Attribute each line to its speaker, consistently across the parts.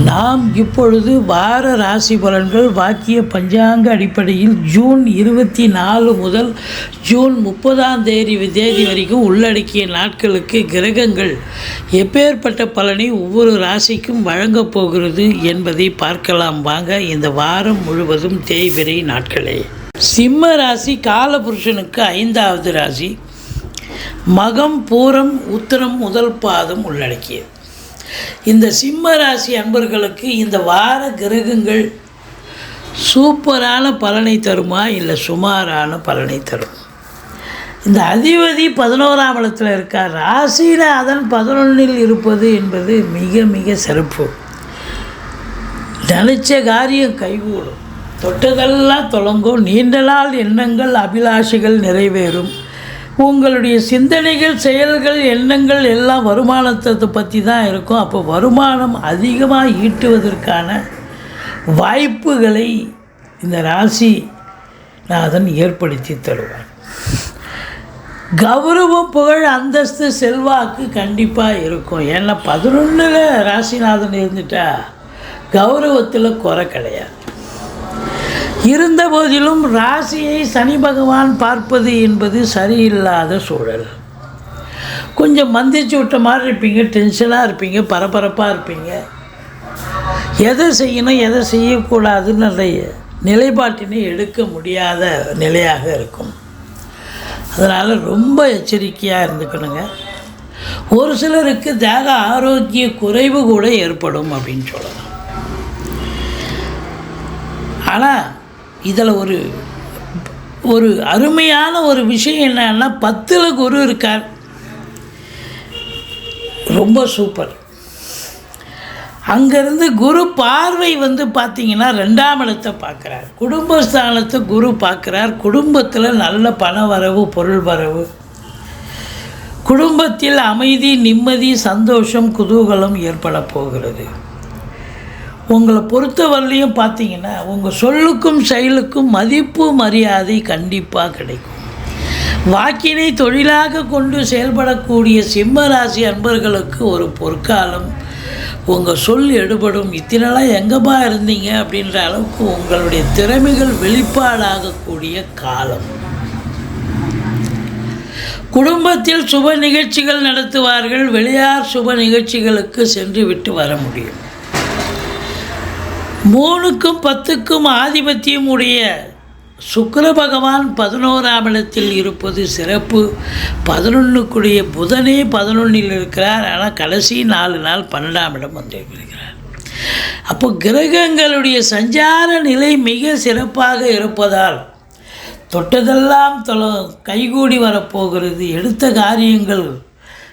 Speaker 1: நாம் இப்பொழுது வார ராசி பலன்கள் வாக்கிய பஞ்சாங்க அடிப்படையில் ஜூன் இருபத்தி நாலு முதல் ஜூன் முப்பதாம் தேதி தேதி வரைக்கும் உள்ளடக்கிய நாட்களுக்கு கிரகங்கள் எப்பேற்பட்ட பலனை ஒவ்வொரு ராசிக்கும் வழங்கப் போகிறது என்பதை பார்க்கலாம். வாங்க இந்த வாரம் முழுவதும் தேய்பிரை நாட்களே. சிம்ம ராசி காலபுருஷனுக்கு ஐந்தாவது ராசி. மகம் பூரம் உத்தரம் முதல் பாதம் உள்ளடக்கியது. இந்த சிம்ம ராசி அன்பர்களுக்கு இந்த வார கிரகங்கள் சூப்பரான பலனை தருமா இல்லை சுமாரான பலனை தரும்? இந்த அதிபதி பதினோராம் இடத்துல இருக்கார். ராசியில் அதன் பதினொன்றில் இருப்பது என்பது மிக மிக சிறப்பு. நினைச்ச காரியம் கைகூடும். தொட்டதெல்லாம் தொடங்கும். நீண்ட நாள் எண்ணங்கள் அபிலாஷைகள் நிறைவேறும். உங்களுடைய சிந்தனைகள் செயல்கள் எண்ணங்கள் எல்லாம் வருமானத்தை பற்றி தான் இருக்கும். அப்போ வருமானம் அதிகமாக ஈட்டுவதற்கான வாய்ப்புகளை இந்த ராசி நாதன் ஏற்படுத்தி தருவார். கௌரவம் புகழ் அந்தஸ்து செல்வாக்கு கண்டிப்பாக இருக்கும். ஏன்னா பதினொன்றில் ராசிநாதன் இருந்துட்டா கௌரவத்தில் குறை கிடையாது. இருந்த போதிலும் ராசியை சனி பகவான் பார்ப்பது என்பது சரியில்லாத சூழல். கொஞ்சம் மந்திச்சு விட்ட மாதிரி இருப்பீங்க டென்ஷனாக இருப்பீங்க பரபரப்பாக இருப்பீங்க. எதை செய்யணும் எதை செய்யக்கூடாதுன்னு நிலைப்பாட்டினை எடுக்க முடியாத நிலையாக இருக்கும். அதனால் ரொம்ப எச்சரிக்கையாக இருந்துக்கணுங்க. ஒரு சிலருக்கு தேக ஆரோக்கிய குறைவு கூட ஏற்படும் அப்படின்னு சொல்லலாம். ஆனால் இதில் ஒரு ஒரு அருமையான ஒரு விஷயம் என்னன்னா பத்தில் குரு இருக்கார். ரொம்ப சூப்பர் அங்கேருந்து குரு பார்வை வந்து பார்த்தீங்கன்னா ரெண்டாம் இடத்தை பார்க்குறார். குடும்பஸ்தானத்தை குரு பார்க்குறார். குடும்பத்தில் நல்ல பண வரவு பொருள் வரவு. குடும்பத்தில் அமைதி நிம்மதி சந்தோஷம் குதூகலம் ஏற்பட போகிறது. உங்களை பொறுத்தவரையிலையும் பார்த்தீங்கன்னா உங்கள் சொல்லுக்கும் செயலுக்கும் மதிப்பு மரியாதை கண்டிப்பாக கிடைக்கும். வாக்கினை தொழிலாக கொண்டு செயல்படக்கூடிய சிம்ம ராசி அன்பர்களுக்கு ஒரு பொற்காலம். உங்கள் சொல் எடுபடும். இத்தனைலாம் எங்கேப்பா இருந்தீங்க? அப்படின்ற அளவுக்கு உங்களுடைய திறமைகள் வெளிப்பாடாகக்கூடிய காலம். குடும்பத்தில் சுப நிகழ்ச்சிகள் நடத்துவார்கள். வெளியார் சுப நிகழ்ச்சிகளுக்கு சென்று விட்டு வர முடியும். மூணுக்கும் பத்துக்கும் ஆதிபத்தியம் உடைய சுக்கர பகவான் பதினோராம் இடத்தில் இருப்பது சிறப்பு. பதினொன்றுக்குரிய புதனே பதினொன்றில் இருக்கிறார். ஆனால் கடைசி நாலு நாள் பன்னெண்டாம் இடம் வந்திருக்கிறார் அப்போ கிரகங்களுடைய சஞ்சார நிலை மிக சிறப்பாக இருப்பதால் தொட்டதெல்லாம் தொல கைகூடி வரப்போகிறது. எடுத்த காரியங்கள்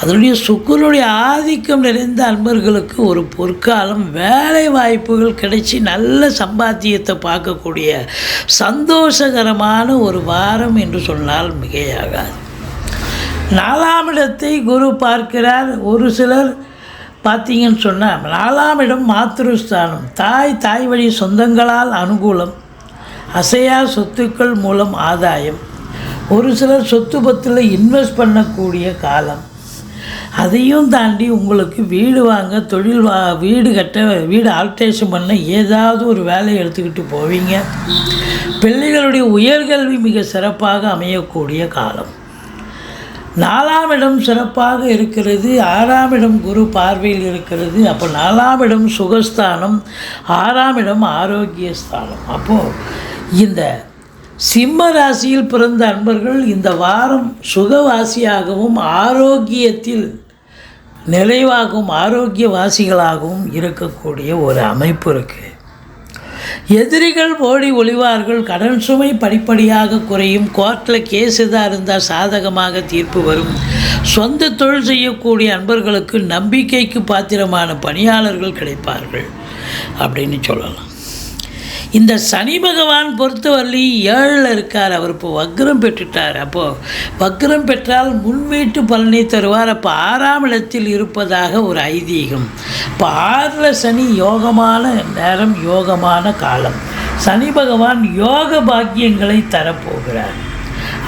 Speaker 1: அதனுடைய சுக்கரனுடைய ஆதிக்கம் நிறைந்த அன்பர்களுக்கு ஒரு பொற்காலம் வேலை வாய்ப்புகள் கிடைச்சி நல்ல சம்பாத்தியத்தை பார்க்கக்கூடிய சந்தோஷகரமான ஒரு வாரம் என்று சொன்னால் மிகையாகாது. நாலாம் இடத்தை குரு பார்க்கிறார். ஒரு சிலர் பார்த்தீங்கன்னு சொன்னால் நாலாம் இடம் மாத்ருஸ்தானம். தாய் தாய் வழி சொந்தங்களால் அனுகூலம் அசையா சொத்துக்கள் மூலம் ஆதாயம். ஒரு சிலர் சொத்து பத்தில் இன்வெஸ்ட் பண்ணக்கூடிய காலம். அதையும் தாண்டி உங்களுக்கு வீடு வாங்க தொழில் வா வீடு கட்ட வீடு ஆல்ட்ரேஷன் பண்ண ஏதாவது ஒரு வேலையை எடுத்துக்கிட்டு போவீங்க. பிள்ளைகளுடைய உயர்கல்வி மிக சிறப்பாக அமையக்கூடிய காலம். நாலாம் இடம் சிறப்பாக இருக்கிறது ஆறாம் இடம் குரு பார்வையில் இருக்கிறது அப்போ நாலாம் இடம் சுகஸ்தானம் ஆறாம் இடம் ஆரோக்கிய ஸ்தானம் அப்போது இந்த சிம்ம ராசியில் பிறந்த அன்பர்கள் இந்த வாரம் சுகவாசியாகவும் ஆரோக்கியத்தில் நிறைவாகவும் ஆரோக்கியவாசிகளாகவும் இருக்கக்கூடிய ஒரு அமைப்பு இருக்குது எதிரிகள் ஓடி ஒளிவார்கள் கடன் சுமை படிப்படியாக குறையும் கோர்ட்டில் கேஸ் எதாக இருந்தால் சாதகமாக தீர்ப்பு வரும். சொந்த தொழில் செய்யக்கூடிய அன்பர்களுக்கு நம்பிக்கைக்கு பாத்திரமான பணியாளர்கள் கிடைப்பார்கள். அப்படின்னு சொல்லலாம். இந்த சனி பகவான் பொறுத்தவரை ஏழில் இருக்கார். அவர் இப்போ வக்ரம் பெற்றுட்டார். அப்போது வக்ரம் பெற்றால் முன்வீட்டு பலனை தருவார். அப்போ ஆறாம் இடத்தில் இருப்பதாக ஒரு ஐதீகம். இப்போ ஆறில் சனி யோகமான நேரம் யோகமான காலம். சனி பகவான் யோக பாக்கியங்களை தரப்போகிறார்.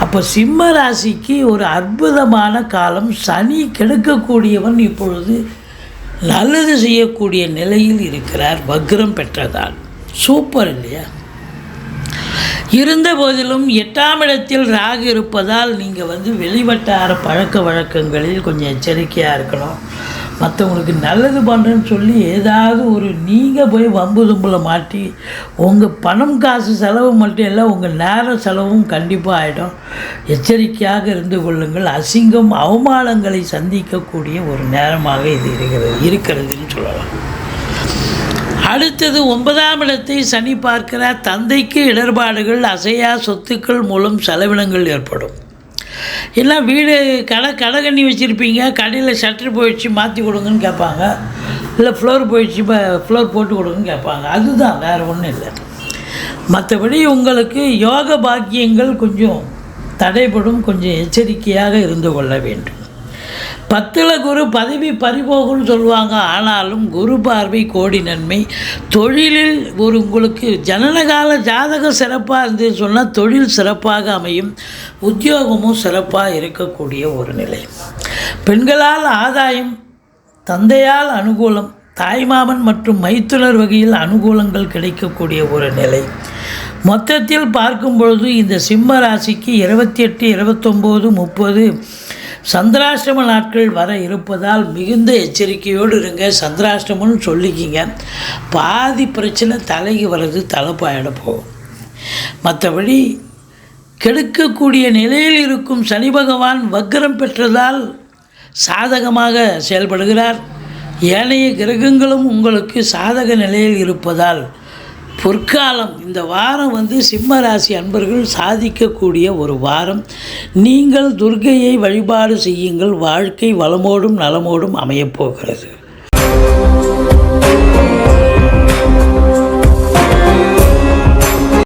Speaker 1: அப்போ சிம்ம ராசிக்கு ஒரு அற்புதமான காலம். சனி கெடுக்கக்கூடியவன் இப்பொழுது நல்லது செய்யக்கூடிய நிலையில் இருக்கிறார். வக்ரம் பெற்றதால். சூப்பர் இல்லையா? இருந்த போதிலும் எட்டாம் இடத்தில் ராகு இருப்பதால் நீங்கள் வந்து வெளிவட்டார பழக்க வழக்கங்களில் கொஞ்சம் எச்சரிக்கையாக இருக்கணும். மற்றவங்களுக்கு நல்லது பண்ணுறேன்னு சொல்லி ஏதாவது ஒரு நீங்கள் போய் வம்பு தும்பில் மாட்டி உங்கள் பணம் காசு செலவு மட்டும் இல்லை உங்கள் நேர செலவும் கண்டிப்பாக ஆகிடும் எச்சரிக்கையாக இருந்து கொள்ளுங்கள். அசிங்கம் அவமானங்களை சந்திக்கக்கூடிய ஒரு நேரமாக இது இருக்கிறது இருக்கிறதுன்னு சொல்லலாம். அடுத்தது ஒன்பதாம் இடத்தை சனி பார்க்கிறார். தந்தைக்கு இடர்பாடுகள் அசையா சொத்துக்கள் மூலம் செலவினங்கள் ஏற்படும். எல்லாம் வீடு கடை கடை கண்ணி வச்சுருப்பீங்க. கடையில் ஷட்டர் போயிடுச்சு மாற்றி கொடுங்கன்னு கேட்பாங்க. இல்லை ஃப்ளோர் போயிடுச்சு ஃப்ளோர் போட்டு கொடுங்கன்னு கேட்பாங்க. அதுதான் வேறு ஒன்றும் இல்லை. மற்றபடி உங்களுக்கு யோக பாக்கியங்கள் கொஞ்சம் தடைபடும் கொஞ்சம் எச்சரிக்கையாக இருந்து கொள்ள வேண்டும். பத்தில் குரு பதவி பறிபோகும்னு சொல்லுவாங்க. ஆனாலும் குரு பார்வை கோடி நன்மை. தொழிலில் ஒரு உங்களுக்கு ஜனனகால ஜாதகம் சிறப்பாக இருந்துன்னு சொன்னால் தொழில் சிறப்பாக அமையும். உத்தியோகமும் சிறப்பாக இருக்கக்கூடிய ஒரு நிலை. பெண்களால் ஆதாயம் தந்தையால் அனுகூலம் தாய்மாமன் மற்றும் மைத்துனர் வகையில் அனுகூலங்கள் கிடைக்கக்கூடிய ஒரு நிலை. மொத்தத்தில் பார்க்கும் பொழுது இந்த சிம்ம ராசிக்கு இருபத்தி எட்டு இருபத்தொம்போது முப்பது சந்திராஷ்டம நாட்கள் வர இருப்பதால் மிகுந்த எச்சரிக்கையோடு இருங்க. சந்திராஷ்டமம்னு சொல்லிக்கிங்க. பாதி பிரச்சனை தலைக்கு வர்றது தலைப்பாயிட போகும். மற்றபடி கெடுக்கக்கூடிய நிலையில் இருக்கும் சனி பகவான் வக்ரம் பெற்றதால் சாதகமாக செயல்படுகிறார். ஏனைய கிரகங்களும் உங்களுக்கு சாதக நிலையில் இருப்பதால் பொற்காலம். இந்த வாரம் வந்து சிம்ம ராசி அன்பர்கள் சாதிக்கக்கூடிய ஒரு வாரம். நீங்கள் துர்கையை வழிபாடு செய்யுங்கள். வாழ்க்கை வளமோடும் நலமோடும் அமையப் போகிறது.